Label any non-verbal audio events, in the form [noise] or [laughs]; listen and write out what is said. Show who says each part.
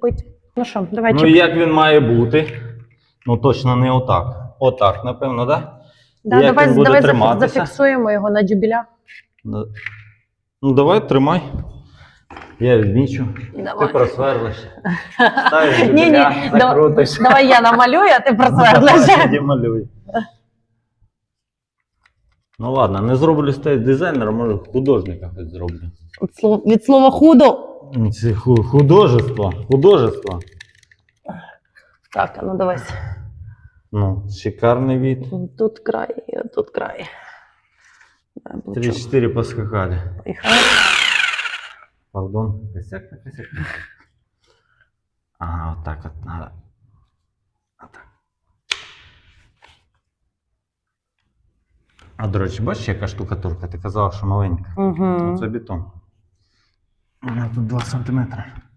Speaker 1: Пить. Ну що, давай
Speaker 2: Ну і як він має бути? Ну точно не отак. Отак, напевно, так? Да?
Speaker 1: Да,
Speaker 2: як
Speaker 1: давай
Speaker 2: він буде
Speaker 1: давай зафі-
Speaker 2: триматися?
Speaker 1: зафіксуємо його на дюбеля.
Speaker 2: Ну, Ну давай, тримай. Я відмічу. Ти
Speaker 1: Давай.
Speaker 2: просверлиш. [laughs] Ставиш
Speaker 1: Ні, ні,
Speaker 2: журавля,
Speaker 1: да-
Speaker 2: закрутиш.
Speaker 1: Давай я намалюю, а ти [laughs]
Speaker 2: Давай,
Speaker 1: просверлиш.
Speaker 2: тоді малюй. Ну ладно, не зроблю стейт дизайнера, може художника хоч зроблю.
Speaker 1: Від слова худо.
Speaker 2: Це ху- художество. Художество.
Speaker 1: Так, а ну давай.
Speaker 2: Ну, шикарний від.
Speaker 1: Тут край, і тут край. Давай, блочок.
Speaker 2: Три-чотири поскакали.
Speaker 1: Поїхали.
Speaker 2: Пардон. Косяк на косяк. Ага, вот так вот надо. Вот так. А, до речі, бачиш, яка штукатурка? Ти казала, що маленька.
Speaker 1: Угу.
Speaker 2: Це бетон. Ona by była centymetrem.